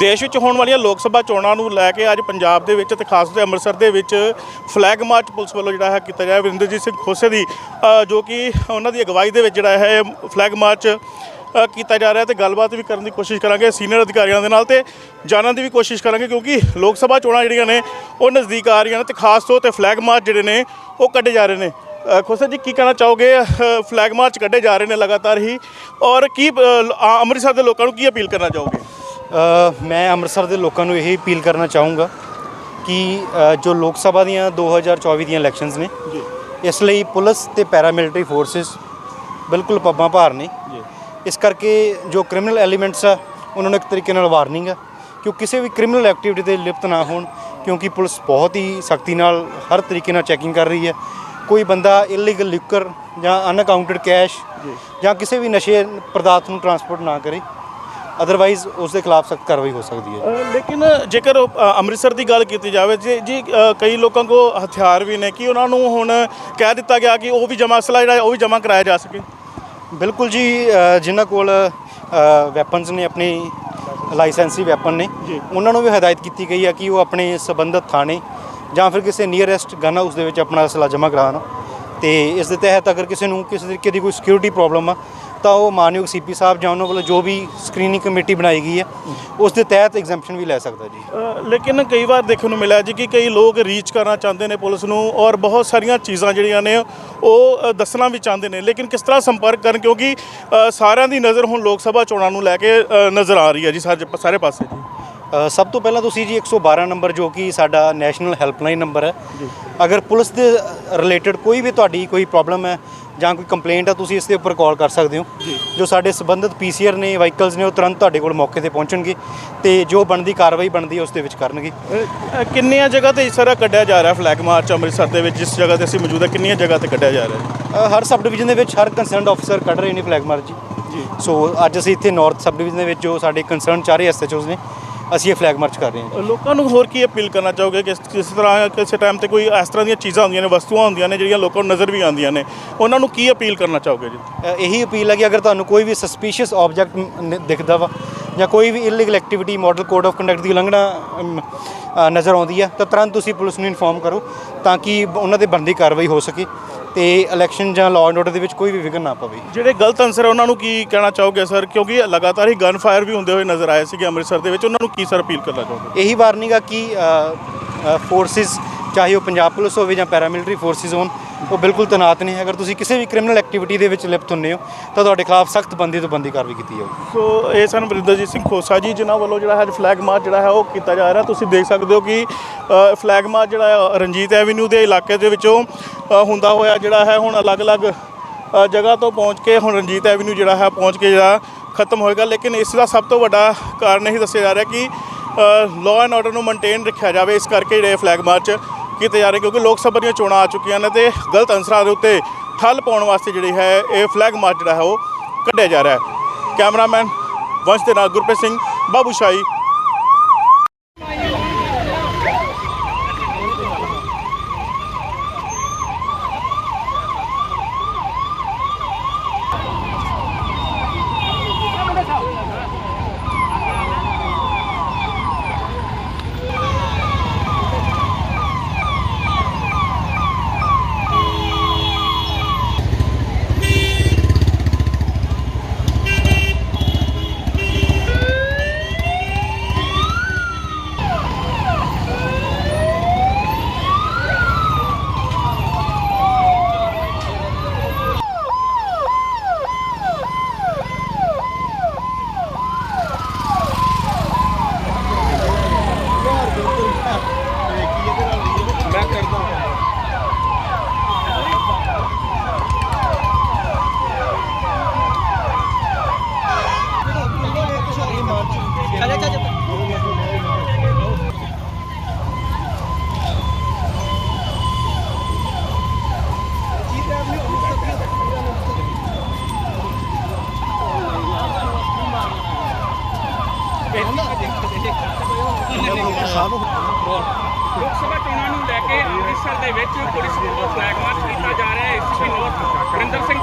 ਦੇਸ਼ ਵਿੱਚ ਹੋਣ ਵਾਲੀਆਂ ਲੋਕ ਸਭਾ ਚੋਣਾਂ ਨੂੰ ਲੈ ਕੇ ਅੱਜ ਪੰਜਾਬ ਦੇ ਵਿੱਚ ਤੇ ਖਾਸ ਤੌਰ ਤੇ ਅੰਮ੍ਰਿਤਸਰ ਦੇ ਵਿੱਚ ਫਲੈਗ ਮਾਰਚ ਪੁਲਿਸ ਵੱਲੋਂ ਜਿਹੜਾ ਹੈ ਕੀਤਾ ਜਾ ਰਿਹਾ ਵਿਰਿੰਦਰਜੀਤ ਸਿੰਘ ਖੋਸੇ ਦੀ ਜੋ ਕਿ ਉਹਨਾਂ ਦੀ ਅਗਵਾਈ ਦੇ ਵਿੱਚ ਜਿਹੜਾ ਹੈ ਫਲੈਗ ਮਾਰਚ ਕੀਤਾ ਜਾ ਰਿਹਾ ਤੇ ਗੱਲਬਾਤ ਵੀ ਕਰਨ ਦੀ ਕੋਸ਼ਿਸ਼ ਕਰਾਂਗੇ ਸੀਨੀਅਰ ਅਧਿਕਾਰੀਆਂ ਦੇ ਨਾਲ ਤੇ ਜਾਣਨ ਦੀ ਵੀ ਕੋਸ਼ਿਸ਼ ਕਰਾਂਗੇ ਕਿਉਂਕਿ ਲੋਕ ਸਭਾ ਚੋਣਾਂ ਜਿਹੜੀਆਂ ਨੇ ਉਹ ਨਜ਼ਦੀਕ ਆ ਰਹੀਆਂ ਨੇ ਤੇ ਖਾਸ ਤੌਰ ਤੇ ਫਲੈਗ ਮਾਰਚ ਜਿਹੜੇ ਨੇ ਉਹ ਕੱਢੇ ਜਾ ਰਹੇ ਨੇ। ਅ, ਖੋਸਾ ਜੀ ਕੀ ਕਹਿਣਾ ਚਾਹੋਗੇ? ਫਲੈਗ ਮਾਰਚ ਕੱਢੇ ਜਾ ਰਹੇ ਨੇ ਲਗਾਤਾਰ ਹੀ ਔਰ ਕੀ ਅੰਮ੍ਰਿਤਸਰ ਦੇ ਲੋਕਾਂ ਨੂੰ ਕੀ ਅਪੀਲ ਕਰਨਾ ਚਾਹੋਗੇ? ਮੈਂ ਅੰਮ੍ਰਿਤਸਰ ਦੇ ਲੋਕਾਂ ਨੂੰ ਇਹੀ ਅਪੀਲ ਕਰਨਾ ਚਾਹੂੰਗਾ ਕਿ ਜੋ ਲੋਕ ਸਭਾ ਦੀਆਂ 2024 ਦੀਆਂ ਇਲੈਕਸ਼ਨਸ ਨੇ ਜੀ। ਇਸ ਲਈ ਪੁਲਿਸ ਤੇ ਪੈਰਾਮਿਲਟਰੀ ਫੋਰਸਸ ਬਿਲਕੁਲ ਪੱਬਾਂ ਭਾਰ ਨੇ। ਜੀ। ਇਸ ਕਰਕੇ ਜੋ ਕ੍ਰਿਮੀਨਲ ਐਲੀਮੈਂਟਸ ਆ ਉਹਨਾਂ ਨੂੰ ਇੱਕ ਤਰੀਕੇ ਨਾਲ ਵਾਰਨਿੰਗ ਆ ਕਿ ਉਹ ਕਿਸੇ ਵੀ ਕ੍ਰਿਮੀਨਲ ਐਕਟੀਵਿਟੀ ਤੇ ਲਿਪਤ ਨਾ ਹੋਣ ਕਿਉਂਕਿ ਪੁਲਿਸ ਬਹੁਤ ਹੀ ਸਖਤੀ ਨਾਲ ਹਰ ਤਰੀਕੇ ਨਾਲ ਚੈਕਿੰਗ ਕਰ ਰਹੀ ਹੈ। ਕੋਈ ਬੰਦਾ ਇਲੀਗਲ ਲਿਕਰ ਜਾਂ ਅਨਅਕਾਊਂਟਡ ਕੈਸ਼ ਜਾਂ। ਕਿਸੇ ਵੀ ਨਸ਼ੇ ਪਦਾਰਥ ਨੂੰ ਟਰਾਂਸਪੋਰਟ ਨਾ ਕਰੇ ਅਦਰਵਾਈਜ਼ ਉਸ ਦੇ ਖਿਲਾਫ ਸਖਤ ਕਾਰਵਾਈ ਹੋ ਸਕਦੀ ਹੈ। ਅ, ਲੇਕਿਨ ਜੇਕਰ ਅ, ਅੰਮ੍ਰਿਤਸਰ ਦੀ ਗੱਲ ਕੀਤੀ ਜਾਵੇ ਜੀ ਜੀ ਅ, ਕਈ ਲੋਕਾਂ ਕੋ ਹਥਿਆਰ ਵੀ ਨੇ ਕਿ ਉਹਨਾਂ ਨੂੰ ਹੁਣ ਕਹਿ ਦਿੱਤਾ ਗਿਆ ਕਿ ਉਹ ਵੀ ਜਮਾ ਅਸਲਾ ਜਿਹੜਾ ਹੈ ਉਹ ਵੀ ਜਮਾ ਕਰਾਇਆ ਜਾ ਸਕੇ? ਬਿਲਕੁਲ ਜੀ ਅ, ਜਿਨ੍ਹਾਂ ਕੋਲ ਵੈਪਨਸ ਨੇ ਆਪਣੀ ਲਾਇਸੈਂਸੀ ਵੈਪਨ ਨੇ ਜੀ। ਉਹਨਾਂ ਨੂੰ ਵੀ ਹਦਾਇਤ ਕੀਤੀ ਗਈ ਹੈ ਕਿ ਉਹ ਆਪਣੇ ਸਬੰਧਤ ਥਾਣੇ ਜਾਂ ਫਿਰ ਕਿਸੇ ਨੀਅਰੈਸਟ ਗਨ ਹਾਊਸ ਦੇ ਵਿੱਚ ਆਪਣਾ ਅਸਲਾ ਜਮ੍ਹਾਂ ਕਰਾਉਣ। ਤੇ ਇਸ ਦੇ ਤਹਿਤ ਅਗਰ ਕਿਸੇ ਨੂੰ ਕਿਸੇ ਤਰੀਕੇ ਦੀ ਕੋਈ ਸਿਕਿਉਰਿਟੀ ਪ੍ਰੋਬਲਮ ਆ ਤਾਂ ਉਹ ਮਾਨਯੋਗ ਸੀਪੀ ਸਾਹਿਬ ਜਾਂ ਉਹਨਾਂ ਵੱਲੋਂ ਜੋ ਵੀ ਸਕਰੀਨਿੰਗ ਕਮੇਟੀ ਬਣਾਈ ਗਈ ਹੈ ਉਸ ਦੇ ਤਹਿਤ ਐਗਜ਼ੈਂਪਸ਼ਨ ਵੀ ਲੈ ਸਕਦਾ ਜੀ। ਲੇਕਿਨ ਕਈ ਵਾਰ ਦੇਖਣ ਨੂੰ ਮਿਲਿਆ ਜੀ ਕਿ ਕਈ ਲੋਕ ਰੀਚ ਕਰਨਾ ਚਾਹੁੰਦੇ ਨੇ ਪੁਲਿਸ ਨੂੰ ਔਰ ਬਹੁਤ ਸਾਰੀਆਂ ਚੀਜ਼ਾਂ ਜਿਹੜੀਆਂ ਨੇ ਉਹ ਦੱਸਣਾ ਵੀ ਚਾਹੁੰਦੇ ਨੇ। ਲੇਕਿਨ ਕਿਸ ਤਰ੍ਹਾਂ ਸੰਪਰਕ ਕਰਨ ਕਿਉਂਕਿ ਸਾਰਿਆਂ ਦੀ ਨਜ਼ਰ ਹੁਣ ਲੋਕ ਸਭਾ ਚੋਣਾਂ ਨੂੰ ਲੈ ਕੇ ਨਜ਼ਰ ਆ ਰਹੀ ਹੈ ਜੀ ਸਾਰੇ ਸਾਰੇ ਪਾਸੇ ਜੀ। ਸਭ ਤੋਂ ਪਹਿਲਾਂ ਤੁਸੀਂ ਜੀ 112 ਨੰਬਰ ਜੋ ਕਿ ਸਾਡਾ ਨੈਸ਼ਨਲ ਹੈਲਪਲਾਈਨ ਨੰਬਰ ਹੈ। ਅਗਰ ਪੁਲਿਸ ਦੇ ਰਿਲੇਟਡ ਕੋਈ ਵੀ ਤੁਹਾਡੀ ਕੋਈ ਪ੍ਰੋਬਲਮ ਹੈ ਜਾਂ ਕੋਈ ਕੰਪਲੇਂਟ ਹੈ ਤੁਸੀਂ ਇਸ ਦੇ ਉੱਪਰ ਕਾਲ ਕਰ ਸਕਦੇ ਹੋ। ਜੋ। ਸਾਡੇ ਸੰਬੰਧਿਤ ਪੀਸੀਆਰ ਨੇ ਵਹੀਕਲਸ ਨੇ ਉਹ ਤੁਰੰਤ ਤੁਹਾਡੇ ਕੋਲ ਮੌਕੇ ਤੇ ਪਹੁੰਚਣਗੇ ਤੇ ਜੋ ਬਣਦੀ ਕਾਰਵਾਈ ਬਣਦੀ ਹੈ ਉਸ ਦੇ ਵਿੱਚ ਕਰਨਗੇ। ਕਿੰਨੀਆਂ ਜਗ੍ਹਾ ਤੇ ਇਸ ਤਰ੍ਹਾਂ ਕੱਢਿਆ ਜਾ ਰਿਹਾ ਫਲੈਗ ਮਾਰਚ ਅੰਮ੍ਰਿਤਸਰ ਦੇ ਵਿੱਚ ਜਿਸ ਜਗ੍ਹਾ ਤੇ ਅਸੀਂ ਮੌਜੂਦ ਹਾਂ ਕਿੰਨੀਆਂ ਜਗ੍ਹਾ ਤੇ ਕੱਢਿਆ ਜਾ ਰਿਹਾ ਹਰ ਸਬ ਡਿਵੀਜ਼ਨ ਦੇ ਵਿੱਚ ਹਰ ਕੰਸਰਨਡ ਆਫੀਸਰ ਕੱਢ ਰਹੇ ਨੇ ਫਲੈਗ ਮਾਰਚ ਜੀ। ਜੀ। ਸੋ ਅੱਜ ਅਸੀਂ ਇੱਥੇ ਨਾਰਥ ਸਬ ਡਿਵੀਜ਼ਨ ਦੇ ਵਿੱਚ ਜੋ ਸਾਡੇ ਕੰਸਰਨ ਚਾਰੇ ਐਸਐਚਓਸ ਨੇ ਅਸੀਂ ਇਹ ਫਲੈਗ ਮਾਰਚ ਕਰ ਰਹੇ ਹਾਂ ਲੋਕਾਂ ਨੂੰ ਹੋਰ ਕੀ ਅਪੀਲ ਕਰਨਾ ਚਾਹੋਗੇ? ਕਿ ਕਿਸ ਤਰ੍ਹਾਂ ਕਿਸੇ ਟਾਈਮ ਤੇ ਕੋਈ ਇਸ ਤਰ੍ਹਾਂ ਦੀਆਂ ਚੀਜ਼ਾਂ ਹੁੰਦੀਆਂ ਨੇ ਵਸਤੂਆਂ ਹੁੰਦੀਆਂ ਨੇ ਜਿਹੜੀਆਂ ਲੋਕਾਂ ਨੂੰ ਨਜ਼ਰ ਵੀ ਆਉਂਦੀਆਂ ਨੇ ਉਹਨਾਂ ਨੂੰ ਕੀ ਅਪੀਲ ਕਰਨਾ ਚਾਹੋਗੇ ਜੀ? ਅ, ਇਹੀ ਅਪੀਲ ਹੈ ਕਿ ਅਗਰ ਤੁਹਾਨੂੰ ਕੋਈ ਵੀ ਸਸਪੀਸ਼ੀਅਸ ਆਬਜੈਕਟ ਦਿਖਦਾ ਵਾ ਜਾਂ ਕੋਈ ਵੀ illegal activity model code of conduct ਦੀ ਉਲੰਘਣਾ ਅਮ, ਅ, ਨਜ਼ਰ ਆਉਂਦੀ ਹੈ ਤਾਂ ਤੁਰੰਤ ਤੁਸੀਂ ਪੁਲਿਸ ਨੂੰ ਇਨਫੋਰਮ ਕਰੋ ਤਾਂ ਕਿ ਉਹਨਾਂ ਤੇ ਬਣਦੀ ਕਾਰਵਾਈ ਹੋ ਸਕੇ। ਤੇ ਇਲੈਕਸ਼ਨ ਜਾਂ ਲਾਅ ਐਂਡ ਆਰਡਰ ਦੇ ਵਿੱਚ ਕੋਈ ਵੀ ਵਿਘਨ ਨਾ ਪਵੇ। ਜਿਹੜੇ ਗਲਤ ਅਨਸਰ ਹੈ ਉਹਨਾਂ ਨੂੰ ਕੀ ਕਹਿਣਾ ਚਾਹੋਗੇ ਸਰ ਕਿਉਂਕਿ ਲਗਾਤਾਰ ਹੀ ਗਨ ਫਾਇਰ ਵੀ ਹੁੰਦੇ ਹੋਏ ਨਜ਼ਰ ਆਏ ਸੀਗੇ ਅੰਮ੍ਰਿਤਸਰ ਦੇ ਵਿੱਚ। ਉਹਨਾਂ ਨੂੰ ਕੀ ਸਰ ਅਪੀਲ ਕਰਨਾ ਚਾਹੋਗੇ? ਇਹੀ ਵਾਰਨਿੰਗ ਆ ਕਿ ਫੋਰਸਿਸ ਚਾਹੇ ਉਹ ਪੰਜਾਬ ਪੁਲਿਸ ਹੋਵੇ ਜਾਂ ਪੈਰਾਮਿਲਟਰੀ ਫੋਰਸਿਸ ਹੋਣ ਉਹ ਬਿਲਕੁਲ ਤੈਨਾਤ ਨੇ ਅਗਰ ਤੁਸੀਂ ਕਿਸੇ ਵੀ ਕ੍ਰਿਮੀਨਲ ਐਕਟੀਵਿਟੀ ਦੇ ਵਿੱਚ ਲਿਪਤ ਹੁੰਦੇ ਹੋ, ਤਾਂ ਤੁਹਾਡੇ ਖਿਲਾਫ ਸਖਤ ਬੰਦੀ ਤੋਂ ਬੰਦੀ ਕਾਰਵਾਈ ਕੀਤੀ ਜਾਊਗੀ। ਸੋ ਇਹ ਸਨ ਵਰਿੰਦਰਜੀਤ ਸਿੰਘ ਖੋਸਾ ਜੀ, ਜਿਨ੍ਹਾਂ ਵੱਲੋਂ ਜਿਹੜਾ ਹੈ ਫਲੈਗ ਮਾਰਚ ਜਿਹੜਾ ਹੈ, ਉਹ ਕੀਤਾ ਜਾ ਰਿਹਾ। ਤੁਸੀਂ ਦੇਖ ਸਕਦੇ ਹੋ ਕਿ ਫਲੈਗ ਮਾਰਚ ਜਿਹੜਾ ਰਣਜੀਤ ਐਵੀਨਿਊ ਦੇ ਇਲਾਕੇ ਦੇ ਵਿੱਚੋਂ ਹੁੰਦਾ ਹੋਇਆ ਜਿਹੜਾ ਹੈ, ਹੁਣ ਅਲੱਗ-ਅਲੱਗ ਜਗ੍ਹਾ ਤੋਂ ਪਹੁੰਚ ਕੇ ਹੁਣ ਰਣਜੀਤ ਐਵਨਿਊ ਜਿਹੜਾ ਹੈ, ਪਹੁੰਚ ਕੇ ਜਿਹੜਾ ਖਤਮ ਹੋਏਗਾ। ਲੇਕਿਨ ਇਸ ਦਾ ਸਭ ਤੋਂ ਵੱਡਾ ਕਾਰਨ ਇਹ ਦੱਸਿਆ ਜਾ ਰਿਹਾ ਕਿ ਲਾਅ ਐਂਡ ਆਰਡਰ ਨੂੰ ਮੇਨਟੇਨ ਰੱਖਿਆ ਜਾਵੇ। ਇਸ ਕਰਕੇ ਜਿਹੜੇ ਫਲੈਗ ਮਾਰਚ ਕੀਤੇ ਜਾ ਰਹੇ ਕਿਉਂਕਿ ਲੋਕ ਸਭਾ ਦੀਆਂ ਚੋਣਾਂ ਆ ਚੁੱਕੀਆਂ ਨੇ ਤੇ ਗਲਤ ਅਨਸਰਾਂ ਦੇ ਉੱਤੇ ਠੱਲ ਪਾਉਣ ਵਾਸਤੇ ਜਿਹੜੀ ਹੈ ਇਹ ਫਲੈਗ ਮਾਰਚ ਜਿਹੜਾ ਹੈ ਉਹ ਕੱਢਿਆ ਜਾ ਰਿਹਾ ਹੈ। ਕੈਮਰਾਮੈਨ ਵੰਸ਼ ਦੇ ਨਾਲ ਗੁਰਪ੍ਰੀਤ ਸਿੰਘ, ਬਾਬੂ ਸ਼ਾਹੀ। ਮੈਂ ਕਰਦਾ ਚਲੇ ਚਾ ਜੱਟ Thank you. ਲੋਕ ਸਭਾ ਚੋਣਾਂ ਨੂੰ ਲੈ ਕੇ ਅੰਮ੍ਰਿਤਸਰ ਦੇ ਵਿੱਚ ਪੁਲਿਸ ਵੱਲੋਂ ਫਲੈਗ ਮਾਰਚ ਕੀਤਾ ਜਾ ਰਿਹਾ ਹੈ। SP note Varinder Singh